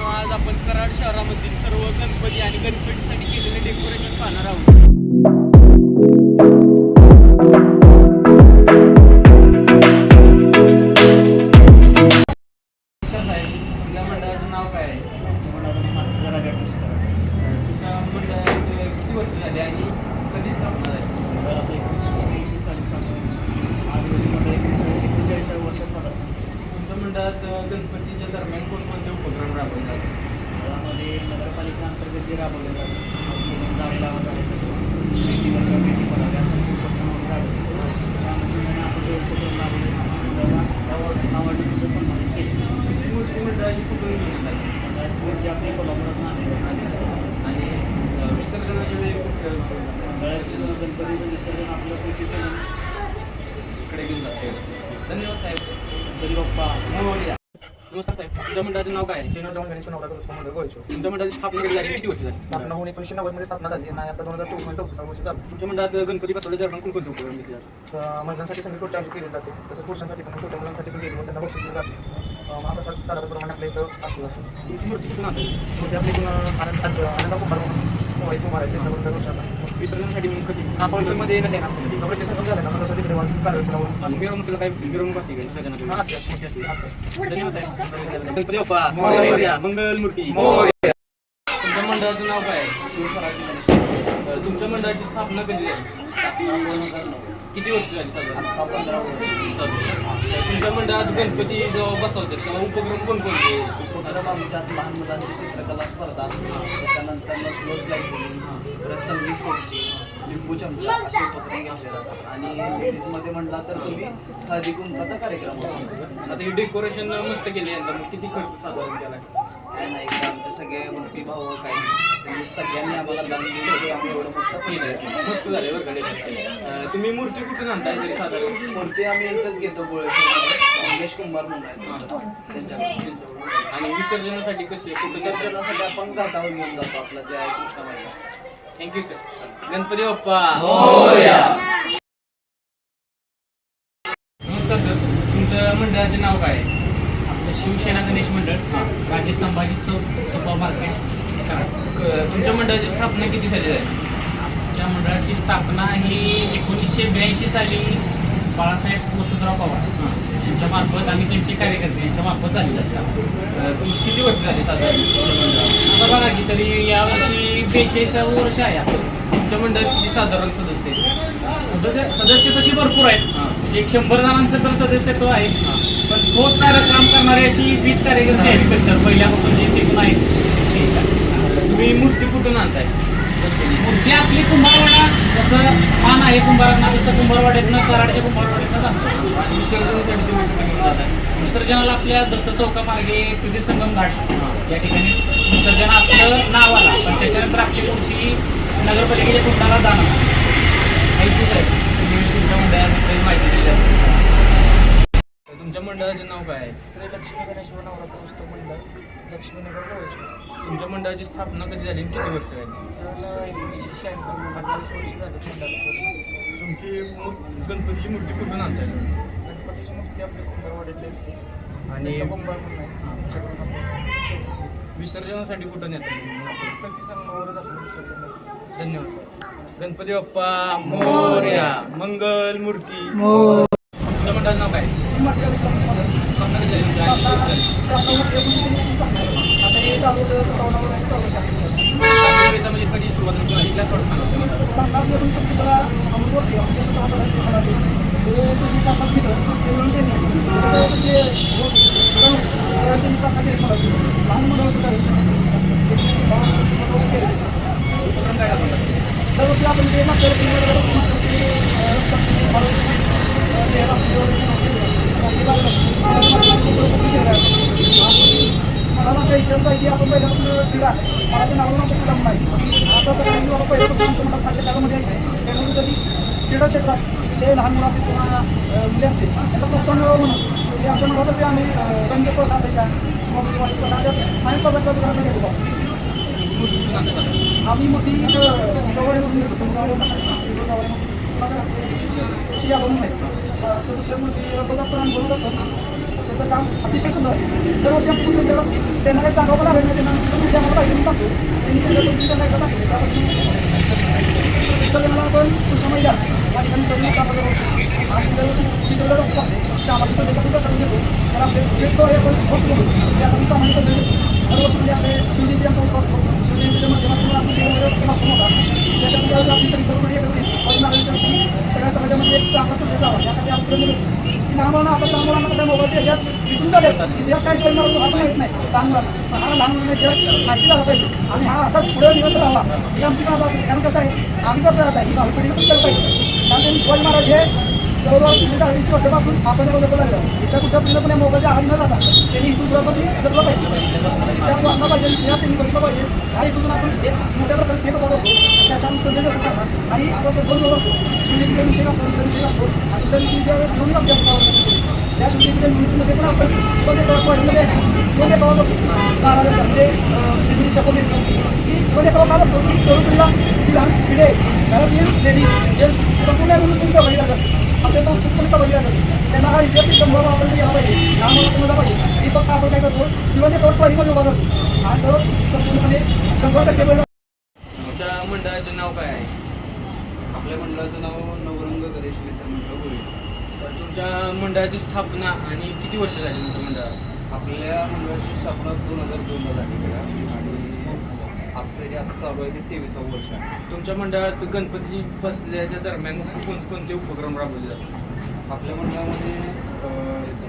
मित्रांनो आज आपण कराड शहरामधील सर्व गणपती आणि गणपतीसाठी केलेले डेकोरेशन पाहणार आहोत. नमस्कार साहेब तुमच्या मंडळाचं नाव काय आहे? तुमच्या मंडळात किती वर्ष झाली आणि कधी स्थापना झाली? मंडळात गणपतीच्या दरम्यान कोणकोणते उपक्रम राबवले जातात नगरपालिका अंतर्गत जे राबवले जातात झाडे लावा झाडायचं बेटी बचाव बेटी पढाव यासारखे उपक्रम आम्ही राबवतो त्या अनुषंगाने आपण जे उपक्रम राबवले अवॉर्ड सुद्धा सन्मानित केले तुमची मूर्ती मंडळाची कुठून घेण्यात आली मंडळाची मूर्ती आपली कोल्हापुरात आणली आणि अ, विसर्जनाच्या वेळी कुठे मंडळाची गणपतीचं विसर्जन आपलं पैकी सण इकडे घेऊन जाते. धन्यवाद साहेब. बाप्पा मोरया. साहेब. नाव काय तुमच्या मंडळाची स्थापना झाली? किती वर्ष झाली? स्थापना होऊन एकोणीसशे नव्वदमध्ये स्थापना झाली. आणि आता दोन हजार चोवीसमध्ये चौथा वर्ष झालं तुमच्या मंडळात गणपती बसवले दरम्यान कोणकोणते उपक्रम घेतले? जातात तर महिलांसाठी संगीत आयोजित केली जाते. तसंच पुरुषांसाठी पण छोट्या मुलांसाठी पण केली त्यांना बक्षीस दिलं जाते. साधारणप्रमाणे आपल्या इथं असतो. असं तुमची मूर्ती कुठून आपली आनंद आनंद कुमार म्हणून आहे विसर्जनासाठी मग कधी पावसामध्ये येणं पण झालं ना. मला तिकडे काय मिरवणूक असते गणपती बाप्पा तुमच्या मंडळाचं नाव काय आहे? तुमच्या मंडळाची स्थापना कधी झाली? किती वर्ष झाली साधारण. तुमच्या मंडळात गणपती जेव्हा बसवतात तेव्हा उपक्रम कोणकोणते उपक्रम आमच्यात लहान मुलांची चित्रकला स्पर्धा. त्याच्यानंतर स्लोज लाईटिंग परत संगीत खुर्ची लिंबू चमचा असे उपक्रम घेतले जातात आणि लेडीजमध्ये म्हणला तर तुम्ही हळदी कुंकाचा कार्यक्रम होतो. आता हे डेकोरेशन मस्त केले मग किती खर्च साधारण केला? काय नाही. आमचे सगळे मूर्ती भाऊ काय. त्यांनी सगळ्यांनी आम्हाला दान दिलं आम्ही एवढं मोठं मस्त झाले बरं का. अ, तुम्ही मूर्ती कुठून आणताय तरी साधारण मूर्ती आम्ही इथंच घेतो गोळे मंगेश कुंभार म्हणून आणि विसर्जनासाठी कसे कुठे विसर्जनासाठी आपण घाटावर घेऊन जातो आपला जे आहे कृष्ण माहिती थँक्यू सर गणपती बाप्पा. नमस्कार सर तुमचं मंडळाचे नाव काय आहे? शिवसेना गणेश मंडळ राजे संभाजी चौक सुपर मार्केट तुमच्या मंडळाची स्थापना किती झाली आहे आमच्या मंडळाची स्थापना ही एकोणीसशे ब्याऐंशी साली बाळासाहेब वसुंतराव पवार यांच्या मार्फत आणि त्यांचे कार्यकर्ते यांच्या मार्फत झालेली असतात किती वर्ष झाली? आता बघा की तरी यावर्षी बेचाळीसावं वर्ष आहे. तुमच्या मंडळात किती साधारण सदस्य? सदस्य सदस्य तशी भरपूर आहेत. एक शंभर जणांचं तर सदस्यत्व आहे ठोस कार्यक्रम करणारे अशी वीस कार्यकर्ते आहेत तर पहिल्यापासून जे ते पण आहेत. तुम्ही मूर्ती कुठून आणताय? मूर्ती आपली कुंभारवाडा. जसं मान आहे कुंभारांना तसं कुंभारवाड्यातनं कराडच्या कुंभारवाड्यातनं जातो. आणि विसर्जनासाठी तुम्ही कुठे जाताय विसर्जनाला आपल्या दत्त चौकामार्गे पृथ्वी संगम घाट. या ठिकाणी विसर्जन असलं नाव आला पण त्याच्यानंतर आपली मूर्ती नगरपालिकेच्या कुंडाला जाणार. आहे माहिती दिली आहे. तुमच्या मंडळाचे नाव काय आहे? श्री लक्ष्मी गणेश नवरात्र उत्सव मंडळ. लक्ष्मीनगर गोयचो तुमच्या मंडळाची स्थापना कधी झाली? आणि किती वर्ष झाली? सन एकोणीसशे शहाऐंशी वर्ष झाले मंडळाला तुमची मू- गणपतीची मूर्ती कुठून आणताय? गणपतीची मूर्ती आपली कुंभारवाडीतली असते. आणि आणि कुंभार म्हणून आहे. आमच्याकडून आपण विसर्जनासाठी कुठं नेतात प्रति संघावरच आपण विसर्जन. असतं. धन्यवाद. गणपती बाप्पा मोर्या मंगल मूर्ती तुमच्या मंडळाचं नाव काय स्थापना कधी झाली? आणि किती वर्ष झाली? स्थापनेचा म्हणजे कधी सुरुवात झाली? किंवा हिला थोडं सांगा तुमच्या मंडळाचं. उपक्रम काय करतात? आपण पहिल्यापासून दिला मला ते नावाला नव्हतं जमलं नाही आता तर काही बाबा पहिल्यापासून तुम्हाला सांगितलं त्यामध्ये त्यामध्ये कधी क्रीडा क्षेत्रात जे लहान मुलं असतील किंवा अं, मुली असतील त्यांना प्रोत्साहन मिळावं म्हणून ते आमच्या मनात आम्ही अं, रंग स्पर्धा असायच्या किंवा दिवाळी स्पर्धा अशा अनेक स्पर्धा करायला घेतो आम्ही मोठी गवारीमधून घेतो गवारीमधून शिया बनवून आहे तर दुसऱ्या मूर्ती आम्ही पण अनुभव जातो त्यांचं काम अतिशय सुंदर आहे. दरवर्षी आमची पूजा त्यांच्याकडे त्यांना काही सांगावं लागेल? नाही त्यांना पूजा आम्हाला पाहिजे म्हणून सांगतो त्यांनी त्यांच्या सोबती त्यांना एकदा सांगितलं. त्यापासून विसर्जनाला आपण कृष्ण महिला या ठिकाणी सगळी सामाजिक होतो आणि दरवर्षी पूजन चित्रकला असतो. सामाजिक संदेशातून दर्शन घेतो. तर आपले श्रेष्ठ आहे आपण बसलो ते आपण सामाजिक संदेश दरवर्षी म्हणजे आपले शिवजयंती आमचा असतो शिवजयंतीच्या माध्यमातून आपण सेवेमध्ये माध्यम होता. त्याच्यामध्ये आपली सगळी येत होती. सगळ्या समाजामध्ये एक चांगला संदेश यासाठी आपण लहान मुलांना आता लहान मुलांना कसं मोबाईल ह्याच्यात विसरून जात की इतिहास काय शिकवणार होतो आपण माहीत नाही. लहान मुलांना हा लहान मुलांना इतिहास माहिती झाला पाहिजे. आणि हा असाच पुढे निघत राहावा. ही आमची बाबा आहे. कारण कसं आहे आम्ही करतो आता ही भावी पण करता पाहिजे. कारण त्यांनी शिवाजी महाराज हे जवळजवळ तीनशे चाळीस वर्षापासून आपण बघत लागलं. इथं कुठं पिढीला पण या मोबाईलच्या आहार न जाता त्यांनी इथून पुढं पण जगलं पाहिजे. इतिहास वाचला पाहिजे इतिहास त्यांनी बघितलं पाहिजे. ह्या इथून आपण एक मोठ्या प्रकारे सेवा करतो त्याच्यातून संदेश देतो आणि आपला सगळं जोड असतो. शिवजयंतीच्या विषय असतो दुसऱ्या दिवशी असतो. आणि दुसऱ्या दिवशी ज्यावेळेस दोन्ही असते आपण त्या शिवजयंतीच्या निमित्तमध्ये पण आपण मध्ये कळमध्ये मध्ये कळा होतो बारा म्हणजे दिल्ली शपथ घेतो की मध्ये कळा का करतो की तरुण पिढीला जी लहान घरातील लेडीज जेंट्स संपूर्ण म्हणून तुमच्या सवयी लागत आपल्याला लागत असते त्यांना हा समजावा आपण गेला पाहिजे समजला पाहिजे. की फक्त आपण काय करतो? जीवन ते करतो. आणि तो संपूर्णपणे शंभर टक्के वेळ तुमच्या मंडळाचं नाव काय आहे? आपल्या मंडळाचं नाव नवरंग गणेश मित्र मंडळ गोळी तर तुमच्या मंडळाची स्थापना आणि किती वर्ष झाली तुमच्या मंडळात? आपल्या मंडळाची स्थापना दोन हजार दोनला झाली. आहे आणि माणसं जे आता चालू आहे ते तेविसावं वर्ष आहे. तुमच्या मंडळात गणपती बसल्याच्या दरम्यान कोण कोणते उपक्रम राबवले जातात? आपल्या मंडळामध्ये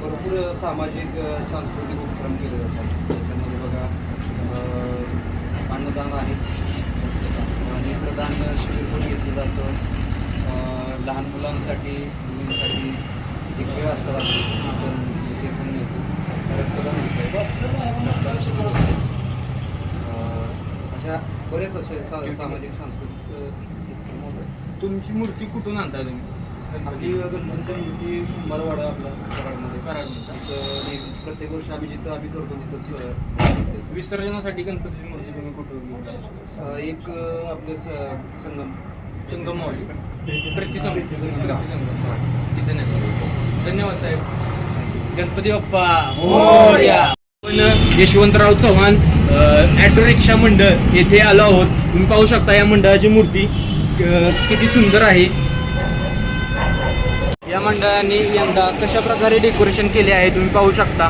भरपूर सामाजिक सांस्कृतिक उपक्रम केले जातात. त्याच्यामध्ये बघा अन्नदान आहेच नेत्रदान शिबिर पण घेतलं जातं. लहान मुलांसाठी मुलींसाठी जे खेळ असतात आपण ते पण येतो रक्तदान होतं रक्तदान शिबिर होतं. अं, अशा बरेच असे सा सामाजिक सांस्कृतिक अं, उपक्रम होतात तुमची मूर्ती कुठून आणताय तुम्ही? आपली गणपतीची मूर्ती मरवाडा आपला कराडमध्ये. कराडमध्ये. तिथं नेहमी प्रत्येक वर्षी आम्ही जिथं आम्ही करतो तिथंच. विसर्जनासाठी गणपतीची मूर्ती तुम्ही कुठून घेऊन जाता? अं, एक अं, आपले स- संगम. संगम मावली तिथे नाही. धन्यवाद साहेब. गणपती बाप्पा. मोरया आपण यशवंतराव चव्हाण ॲटो रिक्षा मंडळ येथे आलो आहोत. तुम्ही पाहू शकता या मंडळाची मूर्ती किती सुंदर आहे. या मंडळाने यंदा कशा प्रकारे डेकोरेशन केले आहे तुम्ही पाहू शकता.